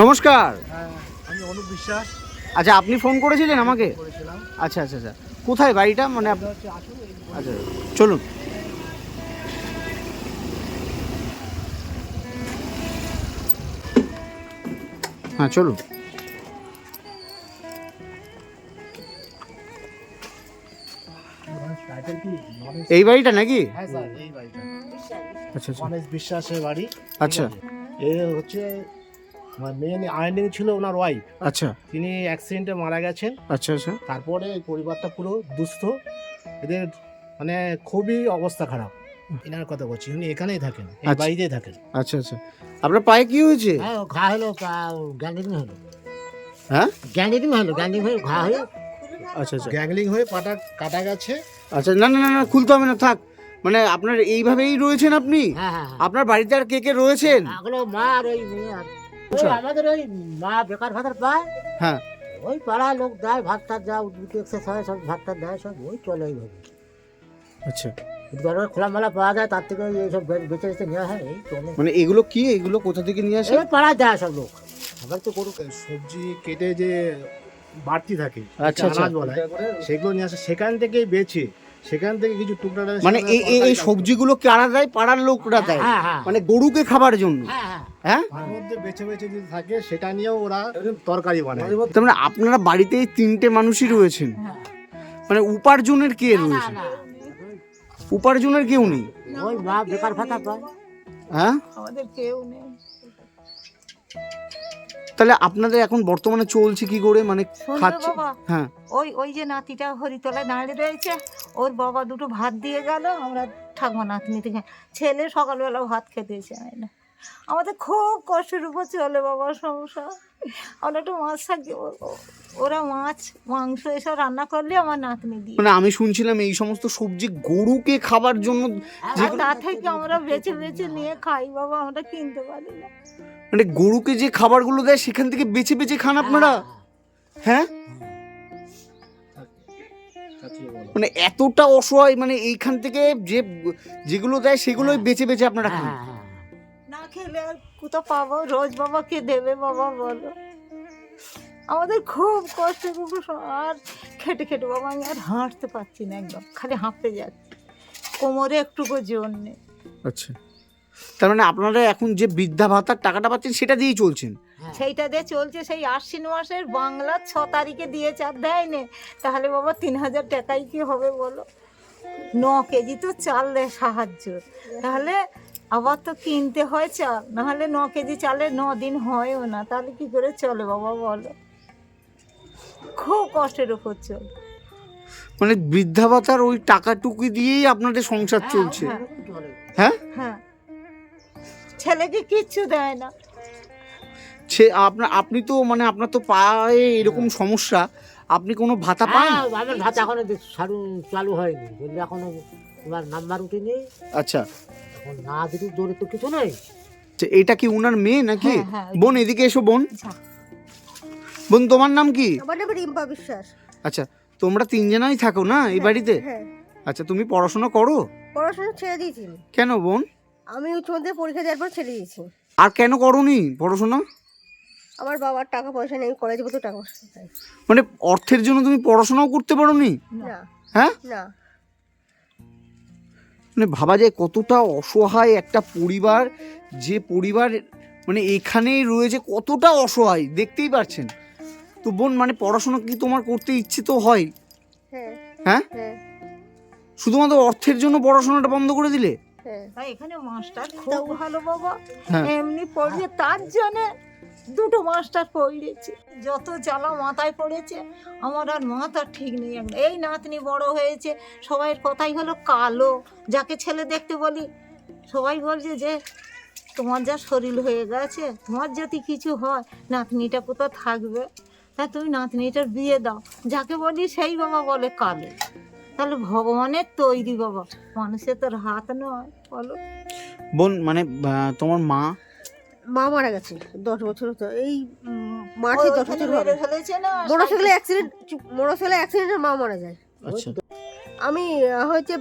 নমস্কার। হ্যাঁ আমি অনুপ বিশ্বাস। আচ্ছা আপনি ফোন করেছিলেন আমাকে? আচ্ছা আচ্ছা আচ্ছা। কোথায় বাড়িটা মানে আচ্ছা চলুন। হ্যাঁ চলুন। এই বাড়িটা নাকি? হ্যাঁ স্যার এই বাড়িটা। আচ্ছা আচ্ছা। বিশ্বাসের বাড়ি। আচ্ছা। এ হচ্ছে মেন আর্নিং ছিল ওনার ওয়াইফ আচ্ছা। তিনি অ্যাক্সিডেন্টে মারা গেছেন। আচ্ছা আচ্ছা। তারপরে এই পরিবারটা পুরো দুস্থ। এদের মানে খুবই অবস্থা খারাপ। এনার কথা বলছি উনি এখানেই থাকেন এই আচ্ছা। বাড়িতেই থাকেন। আচ্ছা আচ্ছা। আপনার পায়ে কি হয়েছে? হ্যাঁ ঘা হলো গ্যান্ডিং হলো। হ্যাঁ? গ্যান্ডিং হলো গ্যান্ডিং হয়ে ঘা হয়ে আচ্ছা আচ্ছা। গ্যাংলিং হয়ে পাটা কাটা গেছে। আচ্ছা না না না না খুলতে হবে না থাক। মানে আপনার এইভাবেই রয়েছেন আপনি? হ্যাঁ হ্যাঁ হ্যাঁ। আপনার বাড়িতে আর কে কে রয়েছেন? মা আর ওই মেয়ে আর। আমাদের ওই মা বেকার ভাতার পায়। হ্যাঁ। ওই পাড়ায় লোক দেয় ভাত টাত যা দুটো এক্সারসাইজ সব ভাত টাত দেয় সব ওই চলে আচ্ছা। দরকার পাওয়া যায় তার থেকে এইসব বেঁচে বেঁচে নেওয়া হয় এই চলে। মানে এগুলো কি? এগুলো কোথা থেকে নিয়ে এই পাড়ায় দেয় সব লোক। আবার তো করুক সবজি কেটে যে বাড়তি থাকে আচ্ছা, আচ্ছা। আনাজ বলা সেগুলো নিয়ে আসে। সেখান থেকেই বেছে সেখান থেকে কিছু টুকরা মানে এই এই- সবজিগুলো কারা দেয়? পাড়ার লোকরা দেয়। হ্যাঁ হ্যাঁ। মানে গরুকে খাবার জন্য। হ্যাঁ হ্যাঁ। হ্যাঁ? মধ্যে বেছে বেছে যদি থাকে সেটা নিয়েও ওরা তরকারি বানায়। তার মানে আপনারা বাড়িতে এই তিনটে মানুষই রয়েছেন। হ্যাঁ। মানে উপার্জনের কে না, না, রয়েছে? উপার্জনের কেউ নেই। ওই মা বেকার ভাতা পায়। হ্যাঁ? আমাদের কেউ নেই। তাহলে আপনাদের এখন বর্তমানে চলছে কি করে? মানে খাচ্ছে হ্যাঁ। ওই ওই যে নাতিটা হরিতলায় দাঁড়িয়ে রয়েছে ওর বাবা দুটো ভাত দিয়ে গেল আমরা ঠাকমা নাতনি থেকে ছেলে সকালবেলা ভাত খেতে চায় না। আমাদের খুব কষ্টের উপর চলে বাবা সংসার। আমরা একটু মাছ থাকি ওরা মাছ মাংস এসব রান্না করলে আমার নাতনি দিয়ে। মানে আমি শুনছিলাম এই সমস্ত সবজি গরুকে খাবার জন্য তা থেকে আমরা বেছে বেছে নিয়ে খাই বাবা আমরা কিনতে পারি না। মানে গরুকে যে খাবারগুলো দেয় সেখান থেকে বেছে বেছে খান আপনারা? হ্যাঁ। বলো। মানে এতটা অসহায় মানে এইখান থেকে যে যেগুলো দেয় সেগুলোই বেছে বেছে আপনারা খান। হ্যাঁ হ্যাঁ। না খেলে আর কোথাও পাবো? রোজ বাবা কে দেবে বাবা বলো। আমাদের খুব কষ্ট খুব আর খেটে খেটে বাবা আমি আর হাঁটতে পারছি না একদম খালি হাঁপতে যাচ্ছি। কোমরে একটুকু জোর নেই। আচ্ছা। তার মানে আপনারা এখন যে বৃদ্ধা ভাতার টাকাটা পাচ্ছেন সেটা দিয়েই চলছেন? হ্যাঁ। সেইটা দিয়ে চলছে সেই আশ্বিন মাসের বাংলা ছ তারিখে দিয়েছে আর দেয় নে। তাহলে বাবা তিন হাজার টাকাই কি হবে বলো? ন কেজি তো চাল দেয় সাহায্য। তাহলে আবার তো কিনতে হয় চাল। নাহলে ন কেজি চালে ন দিন হয়ও না। তাহলে কি করে চলে বাবা বলো? খুব কষ্টের উপর চল। মানে বৃদ্ধা ভাতার ওই টাকাটুকু দিয়েই আপনাদের সংসার চলছে। হ্যাঁ, হ্যাঁ? হ্যাঁ। ছেলেকে কিচ্ছু দেয় না। সে আপনার আপনি তো মানে আপনার তো পায়ে এরকম সমস্যা আপনি কোনো ভাতা পান? হ্যাঁ, আমার ভাত এখনও দে- চালু চালু হয়নি বললে এখনও তোমার নাম্বার উঠেনি আচ্ছা। এখন না দিতে জোরে তো কিছু নেই। আচ্ছা, এটা কি উনার মেয়ে নাকি? হ্যাঁ, হ্যাঁ। বোন এদিকে এসো বোন। যা। বোন তোমার নাম কি? আমার নাম রিম্পা বিশ্বাস। আচ্ছা তোমরা তিনজনাই থাকো না এই বাড়িতে? হ্যাঁ। আচ্ছা তুমি পড়াশোনা করো? পড়াশোনা ছেড়ে দিয়েছি। কেন বোন? আমি উচ্চ মাধ্যমিক পরীক্ষা দেওয়ার পর ছেড়ে দিয়েছি। আর কেন করনি পড়াশোনা? আমার বাবার টাকা পয়সা নেই কলেজে মতো টাকা পয়সা নেই। মানে অর্থের জন্য তুমি পড়াশোনাও করতে পারোনি? না। হ্যাঁ? না। মানে ভাবা যায় কতটা অসহায় একটা পরিবার যে পরিবার মানে এখানেই রয়েছে কতটা অসহায় দেখতেই পারছেন। তো বোন মানে পড়াশোনা কি তোমার করতে ইচ্ছে তো হয়? হ্যাঁ। হ্যাঁ? হ্যাঁ। শুধুমাত্র অর্থের জন্য পড়াশোনাটা বন্ধ করে দিলে? হ্যাঁ। তাই এখানে মাস্টার খুব ভালো বাবা। হ্যাঁ। এমনি পড়িয়ে তার জন্য দুটো মাস্টার পড়িয়েছে যত জ্বালা মাথায় পড়েছে, আমার আর মাথা ঠিক নেই এই নাতনি বড় হয়েছে সবাই কথাই হলো কালো। যাকে ছেলে দেখতে বলি, সবাই বলছে যে, তোমার যা শরীর হয়ে গেছে, তোমার যদি কিছু হয়, নাতনিটা কোথাও থাকবে? তা তুমি নাতনিটার বিয়ে দাও। যাকে বলি, সেই বাবা বলে কালো। তাহলে ভগবানের তৈরি বাবা। মানুষের তোর হাত নয়, বলো। বোন মানে তোমার মা মা মারা গেছে দশ বছর তো এই মার্চে দশ বছর হবে। মোটরসাইকেলে অ্যাক্সিডেন্ট মোটরসাইকেলে অ্যাক্সিডেন্টে মা মারা যায়। আচ্ছা। আমি হচ্ছে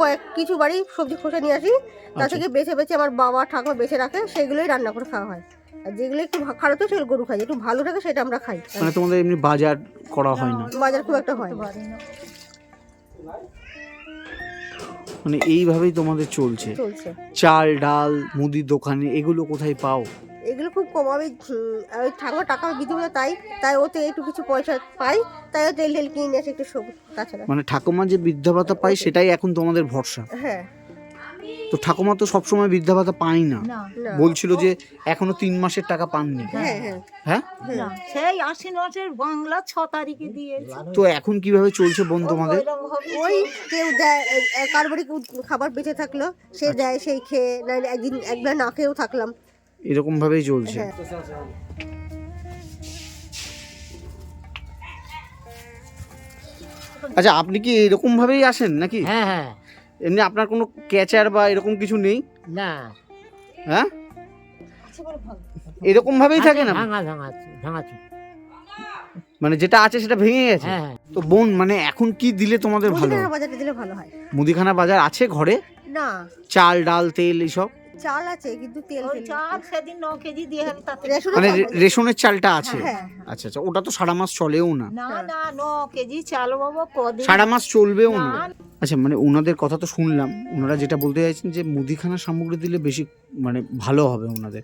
কয়েক কিছু বাড়ি সবজি খোসা নিয়ে আসি। তা আচ্ছা। থেকে বেছে বেছে আমার বাবা ঠাকুর বেছে রাখে সেগুলোই রান্না করে খাওয়া হয়। আর যেগুলো একটু খারাপ থাকে সেগুলো গরু খাই একটু ভালো থাকে সেটা আমরা খাই। মানে তোমাদের এমনি বাজার করা হয় না। বাজার খুব একটা হয় না। মানে এইভাবেই তোমাদের চলছে। চলছে। চাল ডাল মুদির দোকানে এগুলো কোথায় পাও? এগুলো খুব কম। আমি ওই ঠাকুর টাকা দিতে বলে তাই তাই ওতে একটু কিছু পয়সা পাই তাই ও তেল টেল কিনে আসে একটু সবুজ তাছাড়া মানে ঠাকুমা যে বৃদ্ধ ভাতা পায় সেটাই এখন তোমাদের ভরসা। হ্যাঁ। তো ঠাকুমা তো সবসময় বৃদ্ধা ভাতা পায় না। বলছিল যে এখনও তিন মাসের টাকা পাননি। হ্যাঁ হ্যাঁ। হ্যাঁ। সেই আশ্বিন মাসের বাংলা ছ তারিখে দিয়েছে। তো এখন কীভাবে চলছে বোন তোমাদের ওই কেউ দেয় এ- এ- কার বাড়ি কেউ খাবার বেঁচে থাকল সে দেয় সেই খেয়ে নাহলে একদিন একবার না খেয়েও থাকলাম। এরকম ভাবেই চলছে। হ্যাঁ। আচ্ছা আপনি কি এরকম ভাবেই আসেন নাকি? হ্যাঁ হ্যাঁ। এমনি আপনার কোনো ক্যাচার বা এরকম কিছু নেই? না। হ্যাঁ? এরকম ভাবেই থাকে না ভাঙা ভাঙা ভাঙাচ্ছি মানে যেটা আছে সেটা ভেঙে গেছে? হ্যাঁ হ্যাঁ। তো বোন মানে এখন কি দিলে তোমাদের ভালো? মুদিখানা বাজারে দিলে ভালো হয়। মুদিখানা বাজার আছে ঘরে? না। চাল ডাল তেল এইসব? চাল আছে কিন্তু তেল চাল সেদিন ন কেজি দিয়ে মানে রেশনের চালটা আছে? হ্যাঁ। আচ্ছা আচ্ছা ওটা তো সারা মাস চলেও না। না না ন কেজি চাল বাবা কদিন সারা মাস চলবেও না। আচ্ছা মানে ওনাদের কথা তো শুনলাম। ওনারা যেটা বলতে চাইছেন যে মুদিখানা সামগ্রী দিলে বেশি মানে ভালো হবে ওনাদের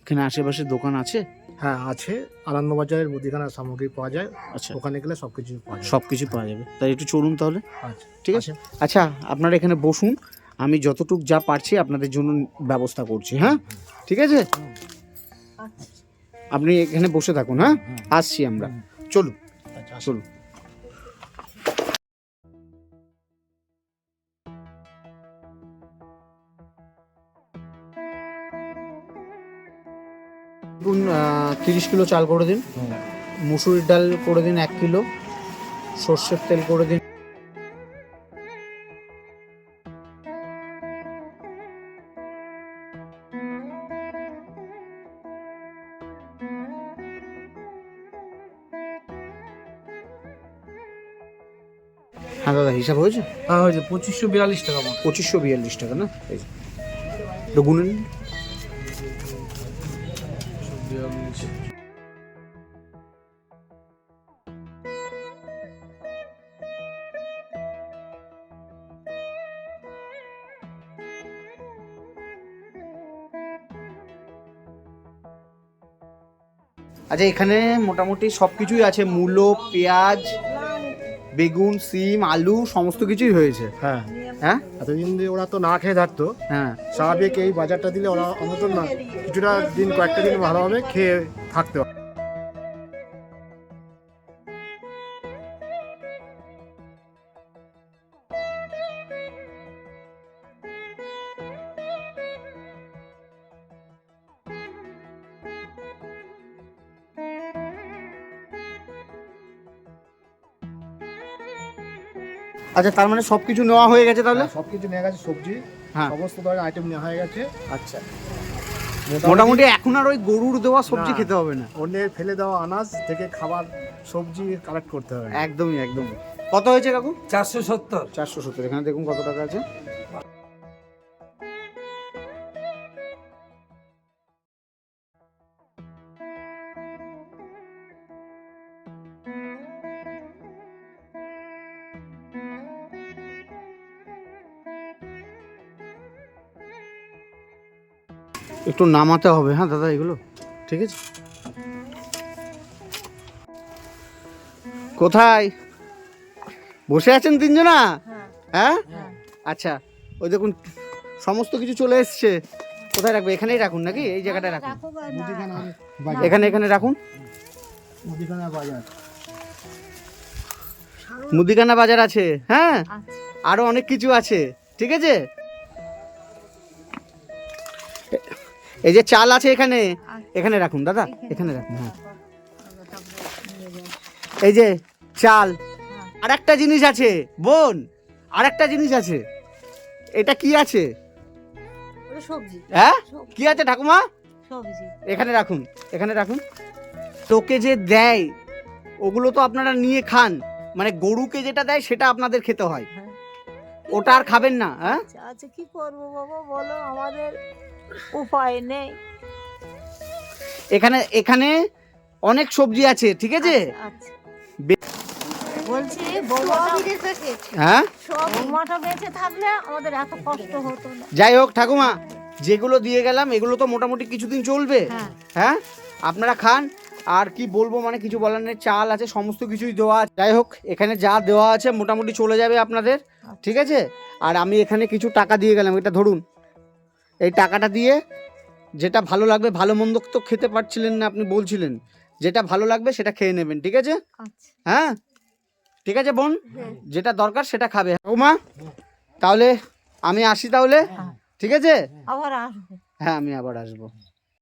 এখানে আশেপাশে দোকান আছে? হ্যাঁ আছে। আনন্দবাজারের মুদিখানার সামগ্রী পাওয়া যায়। আচ্ছা। ওখানে গেলে সব কিছু পাওয়া যায়। সব কিছু পাওয়া যাবে। তাই একটু চলুন তাহলে। আচ্ছা ঠিক আছে? আচ্ছা আপনারা এখানে বসুন। আমি যতটুক যা পারছি আপনাদের জন্য ব্যবস্থা করছি হ্যাঁ? ঠিক আছে? আপনি এখানে বসে থাকুন হ্যাঁ? আসছি আমরা। চলুন। আচ্ছা চলুন। তিরিশ কিলো চাল করে দিন। মুসুরির ডাল করে দিন এক কিলো। সর্ষের তেল করে দিন। হ্যাঁ দাদা হিসাব হয়েছে? হ্যাঁ হয়েছে। পঁচিশশো বিয়াল্লিশ টাকা পঁচিশশো বিয়াল্লিশ টাকা না? এই যে। আচ্ছা এখানে মোটামুটি সব কিছুই আছে। মূলো, পেঁয়াজ, বেগুন, সিম, আলু, সমস্ত কিছুই হয়েছে। হ্যাঁ। হ্যাঁ? এতদিন দিয়ে ওরা তো না খেয়ে থাকতো। হ্যাঁ। স্বাভাবিক এই বাজারটা দিলে ওরা অন্তত না কিছুটা দিন কয়েকটা দিন ভালোভাবে খেয়ে থাকতে আচ্ছা তার মানে সব কিছু নেওয়া হয়ে গেছে তাহলে? সব কিছু নেওয়া গেছে সবজি হ্যাঁ। সমস্ত ধরনের আইটেম নেওয়া হয়ে গেছে। আচ্ছা। মোটামুটি এখন আর ওই গরুর দেওয়া সবজি খেতে হবে না? অন্যের ফেলে দেওয়া আনাজ থেকে খাবার সবজি কালেক্ট করতে হবে। একদমই একদমই। কত হয়েছে কাকু? চারশো সত্তর। চারশো সত্তর। এখানে দেখুন কত টাকা আছে। একটু নামাতে হবে হ্যাঁ দাদা এগুলো? ঠিক আছে? কোথায়? বসে আছেন তিনজনা? হ্যাঁ? আচ্ছা ওই দেখুন সমস্ত কিছু চলে এসছে। কোথায় রাখবে? এখানেই রাখুন নাকি? এই জায়গাটায় রাখুন। এখানে এখানে রাখুন। বাজার। মুদিখানা বাজার আছে হ্যাঁ? আরও অনেক কিছু আছে ঠিক আছে? এই যে চাল আছে এখানে এখানে রাখুন দাদা এখানে। রাখুন হ্যাঁ। এই যে চাল আর একটা জিনিস আছে বোন আর একটা জিনিস আছে এটা কি আছে? সবজি। হ্যাঁ? কি আছে ঠাকুমা? সবজি। এখানে রাখুন এখানে রাখুন। তোকে যে দেয় ওগুলো তো আপনারা নিয়ে খান মানে গরুকে যেটা দেয় সেটা আপনাদের খেতে হয়। হ্যাঁ। ওটা আর খাবেন না হ্যাঁ? আচ্ছা আচ্ছা কি করব বাবা বলো আমাদের। উপায় নেই। এখানে এখানে অনেক সবজি আছে ঠিক আছে? আচ্ছা বলছি প্যাকেট হ্যাঁ? বৌমাটা বেঁচে থাকলে আমাদের এত কষ্ট হতো না। যাই হোক ঠাকুমা যেগুলো দিয়ে গেলাম এগুলো তো মোটামুটি কিছুদিন চলবে। হ্যাঁ। হ্যাঁ? আপনারা খান। আর কি বলব মানে কিছু বলার নেই চাল আছে সমস্ত কিছুই দেওয়া আছে। যাই হোক এখানে যা দেওয়া আছে মোটামুটি চলে যাবে আপনাদের ঠিক আছে? আর আমি এখানে কিছু টাকা দিয়ে গেলাম এটা ধরুন। এই টাকাটা দিয়ে যেটা ভালো লাগবে ভালো মন্দ তো খেতে পারছিলেন না আপনি বলছিলেন। যেটা ভালো লাগবে সেটা খেয়ে নেবেন ঠিক আছে? আচ্ছা। হ্যাঁ? ঠিক আছে বোন? যেটা দরকার সেটা খাবে। ঠাকুমা তাহলে আমি আসি তাহলে? ঠিক আছে? আবার হ্যাঁ আমি আবার আসব।